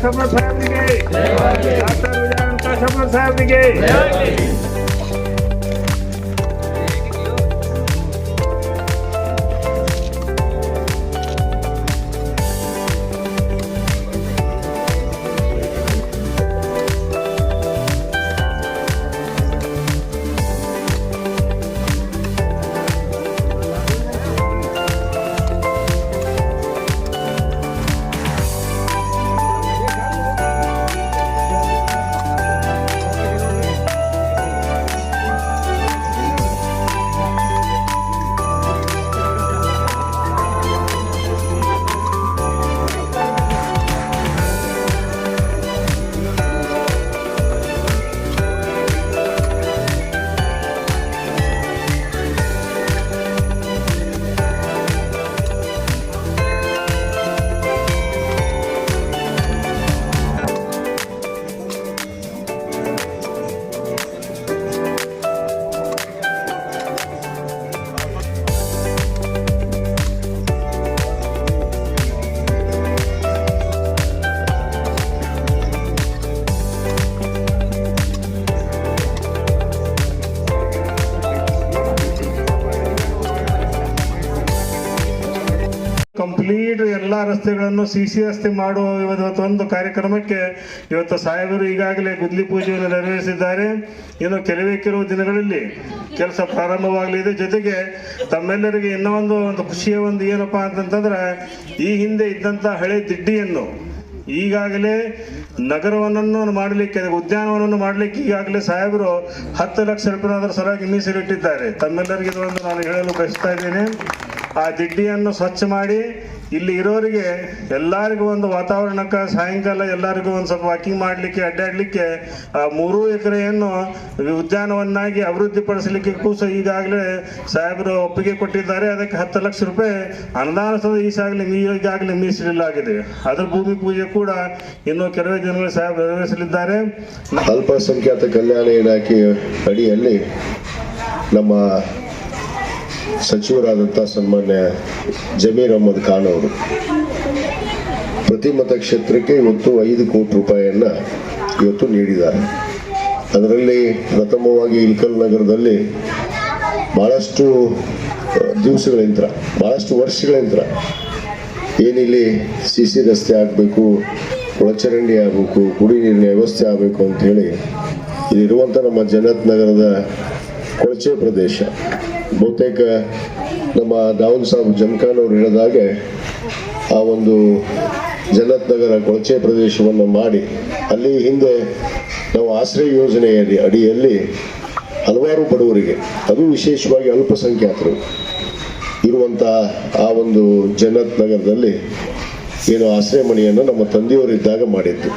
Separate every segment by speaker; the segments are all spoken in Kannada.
Speaker 1: સફળ સાહેબ ની જય ડોક્ટર વિજયાનંદ સફળ સાહેબ ની જય ಕಂಪ್ಲೀಟ್ ಎಲ್ಲ ರಸ್ತೆಗಳನ್ನು ಸಿ ಸಿ ರಸ್ತೆ ಮಾಡುವ ಇವತ್ತು ಒಂದು ಕಾರ್ಯಕ್ರಮಕ್ಕೆ ಇವತ್ತು ಸಾಹೇಬರು ಈಗಾಗಲೇ ಗುದ್ಲಿ ಪೂಜೆಯನ್ನು ನೆರವೇರಿಸಿದ್ದಾರೆ. ಇನ್ನು ಕೆಲವೇ ಕೆಲವು ದಿನಗಳಲ್ಲಿ ಕೆಲಸ ಪ್ರಾರಂಭವಾಗಲಿದೆ. ಜೊತೆಗೆ ತಮ್ಮೆಲ್ಲರಿಗೆ ಇನ್ನೊಂದು ಒಂದು ಖುಷಿಯ ಒಂದು ಏನಪ್ಪ ಅಂತಂತಂದ್ರೆ, ಈ ಹಿಂದೆ ಇದ್ದಂಥ ಹಳೆ ದಿಡ್ಡಿಯನ್ನು ಈಗಾಗಲೇ ನಗರವನ್ನು ಮಾಡಲಿಕ್ಕೆ, ಉದ್ಯಾನವನವನ್ನು ಮಾಡಲಿಕ್ಕೆ ಈಗಾಗಲೇ ಸಾಹೇಬರು ಹತ್ತು ಲಕ್ಷ ರೂಪಾಯಿ ಸಲುವಾಗಿ ಮೀಸಲಿಟ್ಟಿದ್ದಾರೆ ತಮ್ಮೆಲ್ಲರಿಗೆ ಇದೊಂದು ನಾನು ಹೇಳಲು ಬಯಸ್ತಾ ಇದ್ದೇನೆ. ಆ ದಿಡ್ಡಿಯನ್ನು ಸ್ವಚ್ಛ ಮಾಡಿ ಇಲ್ಲಿ ಇರೋರಿಗೆ ಎಲ್ಲರಿಗೂ ಒಂದು ವಾತಾವರಣಕ್ಕೆ ಸಾಯಂಕಾಲ ಎಲ್ಲರಿಗೂ ಒಂದು ಸ್ವಲ್ಪ ವಾಕಿಂಗ್ ಮಾಡಲಿಕ್ಕೆ, ಅಡ್ಡಾಡಲಿಕ್ಕೆ, ಆ ಮೂರೂ ಎಕರೆಯನ್ನು ಉದ್ಯಾನವನ್ನಾಗಿ ಅಭಿವೃದ್ಧಿಪಡಿಸಲಿಕ್ಕೆ ಕೂಸ ಈಗಾಗಲೇ ಸಾಹೇಬರು ಒಪ್ಪಿಗೆ ಕೊಟ್ಟಿದ್ದಾರೆ. ಅದಕ್ಕೆ ಹತ್ತು ಲಕ್ಷ ರೂಪಾಯಿ ಅನುದಾನ ಈಗಾಗಲೇ ಈಗಾಗಲೇ ಮೀಸಲಿಲ್ಲಾಗಿದೆ ಅದರ ಭೂಮಿ ಪೂಜೆ ಕೂಡ ಇನ್ನು ಕೆಲವೇ ದಿನಗಳು ಸಾಹೇಬ್ ನೆರವೇರಿಸಲಿದ್ದಾರೆ.
Speaker 2: ಅಲ್ಪಸಂಖ್ಯಾತ ಕಲ್ಯಾಣ ಇಲಾಖೆ ಅಡಿಯಲ್ಲಿ ನಮ್ಮ ಸಚಿವರಾದಂಥ ಸನ್ಮಾನ್ಯ ಜಮೀರ್ ಅಹಮದ್ ಖಾನ್ ಅವರು. ಪ್ರತಿ ಮತಕ್ಷೇತ್ರಕ್ಕೆ ಇವತ್ತು ಐದು ಕೋಟಿ ರೂಪಾಯಿಯನ್ನು ಇವತ್ತು ನೀಡಿದ್ದಾರೆ. ಅದರಲ್ಲಿ ಪ್ರಥಮವಾಗಿ ಇಲ್ಕಲ್ ನಗರದಲ್ಲಿ ಬಹಳಷ್ಟು ದಿವಸಗಳ ದಿವಸಗಳಿಂದ ಬಹಳಷ್ಟು ವರ್ಷಗಳಿಂದ ಏನಿಲ್ಲಿ ಸಿ ಸಿ ರಸ್ತೆ ಆಗಬೇಕು, ಒಳಚರಂಡಿ ಆಗಬೇಕು ಕುಡಿ ನೀರಿನ ವ್ಯವಸ್ಥೆ ಆಗಬೇಕು ಅಂತ ಹೇಳಿ ಇಲ್ಲಿರುವಂಥ ನಮ್ಮ ಜನತ್ ನಗರದ ಕೊಳಚೆ ಪ್ರದೇಶ. ಬಹುತೇಕ ನಮ್ಮ ದಾವೂದ್ ಸಾಬ್ ಜಮ್ಖಾನ್ ಅವರು ಹೇಳಿದಾಗೆ ಆ ಒಂದು ಜನತ್ ನಗರ ಕೊಳಚೆ ಪ್ರದೇಶವನ್ನು ಮಾಡಿ ಅಲ್ಲಿ ಹಿಂದೆ ನಾವು ಆಶ್ರಯ ಯೋಜನೆಯ ಅಡಿಯಲ್ಲಿ ಹಲವಾರು ಬಡವರಿಗೆ, ಅದು ವಿಶೇಷವಾಗಿ ಅಲ್ಪಸಂಖ್ಯಾತರು ಇರುವಂಥ ಆ ಒಂದು ಜನತ್ ನಗರದಲ್ಲಿ ಏನು ಆಶ್ರಯ ಮನೆಯನ್ನು ನಮ್ಮ ತಂದೆಯವರಿದ್ದಾಗ ಮಾಡಿದ್ದು.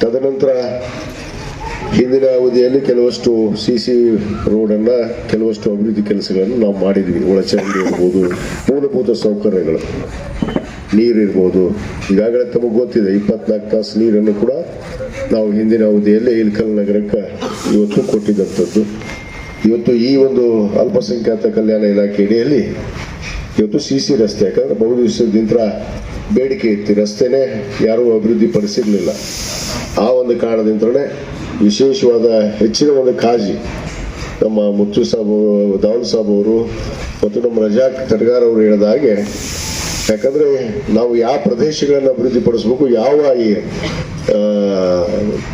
Speaker 2: ತದನಂತರ ಹಿಂದಿನ ಅವಧಿಯಲ್ಲಿ ಕೆಲವಷ್ಟು ಸಿ ಸಿ ರೋಡನ್ನು ಕೆಲವಷ್ಟು ಅಭಿವೃದ್ಧಿ ಕೆಲಸಗಳನ್ನು ನಾವು ಮಾಡಿದ್ವಿ. ಒಳಚರಂಡಿ ಇರ್ಬೋದು, ಮೂಲಭೂತ ಸೌಕರ್ಯಗಳು. ನೀರಿರ್ಬೋದು ಈಗಾಗಲೇ ತಮಗೆ ಗೊತ್ತಿದೆ, ಇಪ್ಪತ್ನಾಲ್ಕು ತಾಸು ನೀರನ್ನು ಕೂಡ ನಾವು ಹಿಂದಿನ ಅವಧಿಯಲ್ಲಿ ಇಲ್ಕಲ್ ನಗರಕ್ಕೆ ಇವತ್ತು ಕೊಟ್ಟಿದ್ದಂಥದ್ದು ಇವತ್ತು ಈ ಒಂದು ಅಲ್ಪಸಂಖ್ಯಾತ ಕಲ್ಯಾಣ ಇಲಾಖೆ ಅಡಿಯಲ್ಲಿ ಇವತ್ತು ಸಿ ಸಿ ರಸ್ತೆ, ಯಾಕಂದ್ರೆ ಬಹು ದಿವಸದಿಂದ ಬೇಡಿಕೆ ಇತ್ತು. ರಸ್ತೆನೇ ಯಾರೂ ಅಭಿವೃದ್ಧಿ ಪಡಿಸಿರಲಿಲ್ಲ ಆ ಒಂದು ಕಾರಣದಿಂದಲೇ ವಿಶೇಷವಾದ ಹೆಚ್ಚಿನ ಒಂದು ಕಾಳಜಿ ನಮ್ಮ ಮುತ್ತು ಸಾಬ್ ದಾವಲ್ ಸಾಬ್ ಅವರು ಮತ್ತು ನಮ್ಮ ರಜಾಕ್ ತಡ್ಗಾರ್ ಅವರು ಹೇಳಿದ ಹಾಗೆ, ಯಾಕಂದ್ರೆ ನಾವು ಯಾವ ಪ್ರದೇಶಗಳನ್ನು ಅಭಿವೃದ್ಧಿ ಪಡಿಸ್ಬೇಕು ಯಾವ ಈ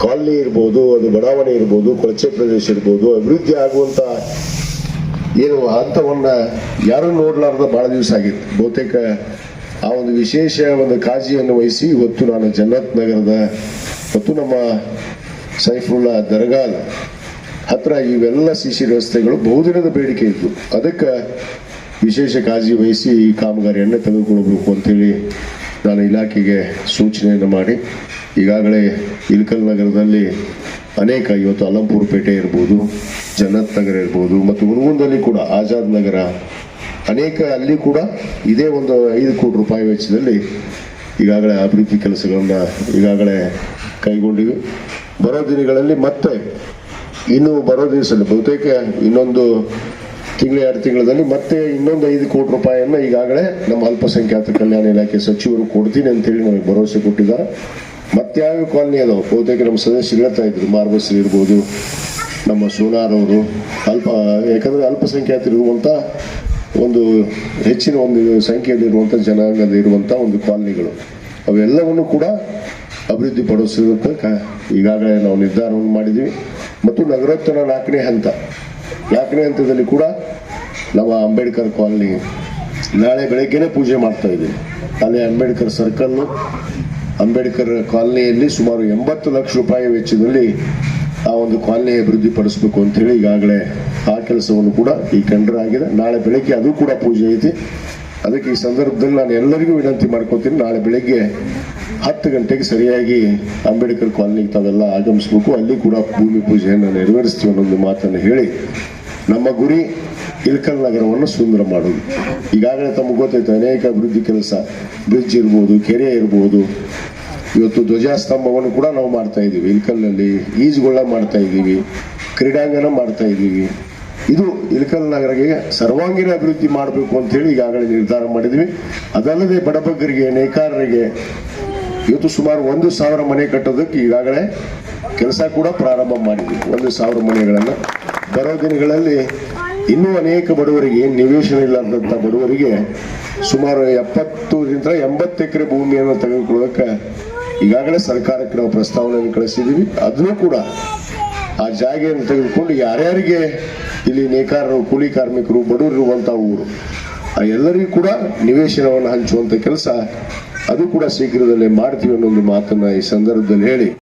Speaker 2: ಕಾಲನಿ ಇರ್ಬೋದು, ಅದು ಬಡಾವಣೆ ಇರ್ಬೋದು, ಕೊಳಚೆ ಪ್ರದೇಶ ಇರ್ಬೋದು, ಅಭಿವೃದ್ಧಿ ಆಗುವಂತ ಏನು ಹಂತವನ್ನ ಯಾರು ನೋಡ್ಲಾರ್ದ ಬಹಳ ದಿವಸ ಆಗಿತ್ತು. ಬಹುತೇಕ ಆ ಒಂದು ವಿಶೇಷ ಒಂದು ಕಾಜಿಯನ್ನು ವಹಿಸಿ ಇವತ್ತು ನಾನು ಜನ್ನತ್ ನಗರದ ಮತ್ತು ನಮ್ಮ ಸೈಫುಲ್ಲಾ ದರ್ಗಾಲ್ ಹತ್ರ ಇವೆಲ್ಲ ಸಿ ಸಿ ರಸ್ತೆಗಳು ಬಹುದಿನದ ಬೇಡಿಕೆ ಇತ್ತು. ಅದಕ್ಕೆ ವಿಶೇಷ ಕಾಳಜಿ ವಹಿಸಿ ಈ ಕಾಮಗಾರಿಯನ್ನು ತೆಗೆದುಕೊಳ್ಬೇಕು ಅಂತೇಳಿ ನಾನು ಇಲಾಖೆಗೆ ಸೂಚನೆಯನ್ನು ಮಾಡಿ. ಈಗಾಗಲೇ ಇಲ್ಕಲ್ ನಗರದಲ್ಲಿ ಅನೇಕ ಇವತ್ತು ಅಲಂಪುರ ಪೇಟೆ ಇರ್ಬೋದು ಜನ್ನತ್ ನಗರ ಇರ್ಬೋದು ಮತ್ತು ಹುನಗುಂದಲ್ಲಿ ಕೂಡ ಆಜಾದ್ ನಗರ ಅನೇಕ ಅಲ್ಲಿ ಕೂಡ ಇದೇ ಒಂದು ಐದು ಕೋಟಿ ರೂಪಾಯಿ ವೆಚ್ಚದಲ್ಲಿ ಈಗಾಗಲೇ ಅಭಿವೃದ್ಧಿ ಕೆಲಸಗಳನ್ನು ಈಗಾಗಲೇ ಕೈಗೊಂಡಿವೆ. ಬರೋ ದಿನಗಳಲ್ಲಿ ಮತ್ತೆ ಇನ್ನು ಬರೋ ದಿವಸದಲ್ಲಿ, ಬಹುತೇಕ ಇನ್ನೊಂದು ತಿಂಗಳ, ಎರಡು ತಿಂಗಳಲ್ಲಿ ಮತ್ತೆ ಇನ್ನೊಂದು ಐದು ಕೋಟಿ ರೂಪಾಯಿಯನ್ನು ಈಗಾಗಲೇ ನಮ್ಮ ಅಲ್ಪಸಂಖ್ಯಾತ ಕಲ್ಯಾಣ ಇಲಾಖೆ ಸಚಿವರು ಕೊಡ್ತೀನಿ ಅಂತೇಳಿ ನಮಗೆ ಭರವಸೆ ಕೊಟ್ಟಿದ್ದಾರೆ. ಮತ್ಯಾವ ಕಾಲನಿ ಅದಾವ? ಬಹುತೇಕ ನಮ್ಮ ಸದಸ್ಯರು ಹೇಳ್ತಾ ಇದ್ರು ಮಾರ್ಬಸ್ರಿ ಇರ್ಬೋದು, ನಮ್ಮ ಸೋನಾರ್ ಅವರು, ಅಲ್ಪ, ಯಾಕಂದ್ರೆ ಅಲ್ಪಸಂಖ್ಯಾತರು ಒಂದು ಹೆಚ್ಚಿನ ಒಂದು ಸಂಖ್ಯೆಯಲ್ಲಿರುವಂಥ ಜನಾಂಗದ ಇರುವಂಥ ಒಂದು ಕಾಲನಿಗಳು. ಅವೆಲ್ಲವನ್ನು ಕೂಡ ಅಭಿವೃದ್ಧಿ ಈಗಾಗಲೇ ನಾವು ನಿರ್ಧಾರವನ್ನು ಮಾಡಿದ್ವಿ ಮತ್ತು ನಗರೋತ್ತರ ನಾಲ್ಕನೇ ಹಂತ. ನಾಲ್ಕನೇ ಹಂತದಲ್ಲಿ ಕೂಡ ನಮ್ಮ ಅಂಬೇಡ್ಕರ್ ಕಾಲನಿ ನಾಳೆ ಬೆಳಗ್ಗೆನೇ ಪೂಜೆ ಮಾಡ್ತಾ ಇದ್ದೀವಿ. ಅಲ್ಲಿ ಅಂಬೇಡ್ಕರ್ ಸರ್ಕಲ್ಲು ಅಂಬೇಡ್ಕರ್ ಕಾಲನಿಯಲ್ಲಿ ಸುಮಾರು ಎಂಬತ್ತು ಲಕ್ಷ ರೂಪಾಯಿ ವೆಚ್ಚದಲ್ಲಿ ಆ ಒಂದು ಕಾಲನಿ ಅಭಿವೃದ್ಧಿ ಪಡಿಸಬೇಕು ಅಂತೇಳಿ ಈಗಾಗಲೇ ಆ ಕೆಲಸವನ್ನು ಕೂಡ ಈ ಆಗಿದೆ. ನಾಳೆ ಬೆಳಗ್ಗೆ ಅದು ಕೂಡ ಪೂಜೆ ಐತಿ. ಅದಕ್ಕೆ ಈ ಸಂದರ್ಭದಲ್ಲಿ ನಾನು ಎಲ್ಲರಿಗೂ ವಿನಂತಿ ಮಾಡ್ಕೋತೀನಿ, ನಾಳೆ ಬೆಳಗ್ಗೆ ಹತ್ತು ಗಂಟೆಗೆ ಸರಿಯಾಗಿ ಅಂಬೇಡ್ಕರ್ ಕಾಲನಿಗೆ ತಾವೆಲ್ಲ ಆಗಮಿಸ್ಬೇಕು. ಅಲ್ಲಿ ಕೂಡ ಭೂಮಿ ಪೂಜೆಯನ್ನು ನೆರವೇರಿಸ್ತೀವಿ ಅನ್ನೋದು ಮಾತನ್ನು ಹೇಳಿ, ನಮ್ಮ ಗುರಿ ಇಲ್ಕಲ್ ನಗರವನ್ನು ಸುಂದರ ಮಾಡೋದು. ಈಗಾಗಲೇ ತಮಗೆ ಗೊತ್ತೈತೆ ಅನೇಕ ಅಭಿವೃದ್ಧಿ ಕೆಲಸ, ಬ್ರಿಡ್ಜ್ ಇರ್ಬೋದು, ಕೆರೆ ಇರ್ಬೋದು, ಇವತ್ತು ಧ್ವಜಾಸ್ತಂಭವನ್ನು ಕೂಡ ನಾವು ಮಾಡ್ತಾ ಇದ್ದೀವಿ. ಇಲ್ಕಲ್ನಲ್ಲಿ ಈಜುಗೊಳ್ಳ ಮಾಡ್ತಾ ಇದ್ದೀವಿ, ಕ್ರೀಡಾಂಗಣ ಮಾಡ್ತಾ ಇದ್ದೀವಿ. ಇದು ಇಳಕಲ್ ನಗರಗೆ ಸರ್ವಾಂಗೀಣ ಅಭಿವೃದ್ಧಿ ಮಾಡಬೇಕು ಅಂತೇಳಿ ಈಗಾಗಲೇ ನಿರ್ಧಾರ ಮಾಡಿದ್ವಿ. ಅದಲ್ಲದೆ ಬಡಬಗ್ಗರಿಗೆ, ನೇಕಾರರಿಗೆ ಇವತ್ತು ಸುಮಾರು ಒಂದು ಸಾವಿರ ಮನೆ ಕಟ್ಟೋದಕ್ಕೆ ಈಗಾಗಲೇ ಕೆಲಸ ಕೂಡ ಪ್ರಾರಂಭ ಮಾಡಿದ್ವಿ. ಒಂದು ಸಾವಿರ ಮನೆಗಳನ್ನು. ಬರೋ ದಿನಗಳಲ್ಲಿ ಇನ್ನೂ ಅನೇಕ ಬಡವರಿಗೆ ನಿವೇಶನ ಇಲ್ಲದಂಥ ಬಡವರಿಗೆ ಸುಮಾರು ಎಪ್ಪತ್ತರಿಂದ ಎಂಬತ್ತು ಎಕರೆ ಭೂಮಿಯನ್ನು ತೆಗೆದುಕೊಳ್ಳೋಕೆ ಈಗಾಗಲೇ ಸರ್ಕಾರಕ್ಕೆ ನಾವು ಪ್ರಸ್ತಾವನೆಯನ್ನು ಕಳಿಸಿದ್ದೀವಿ. ಅದನ್ನು ಕೂಡ ಆ ಜಾಗೆಯನ್ನು ತೆಗೆದುಕೊಂಡು ಯಾರ್ಯಾರಿಗೆ ಇಲ್ಲಿ ನೇಕಾರರು, ಕೂಲಿ ಕಾರ್ಮಿಕರು, ಬಡವರು ಇರುವಂತಹ ಊರು. ಆ ಎಲ್ಲರಿಗೂ ಕೂಡ ನಿವೇಶನವನ್ನು ಹಂಚುವಂಥ ಕೆಲಸ ಅದು ಕೂಡ ಶೀಘ್ರದಲ್ಲೇ ಮಾಡ್ತೀವಿ ಅನ್ನೋ ಒಂದು ಮಾತನ್ನ ಈ ಸಂದರ್ಭದಲ್ಲಿ ಹೇಳಿ.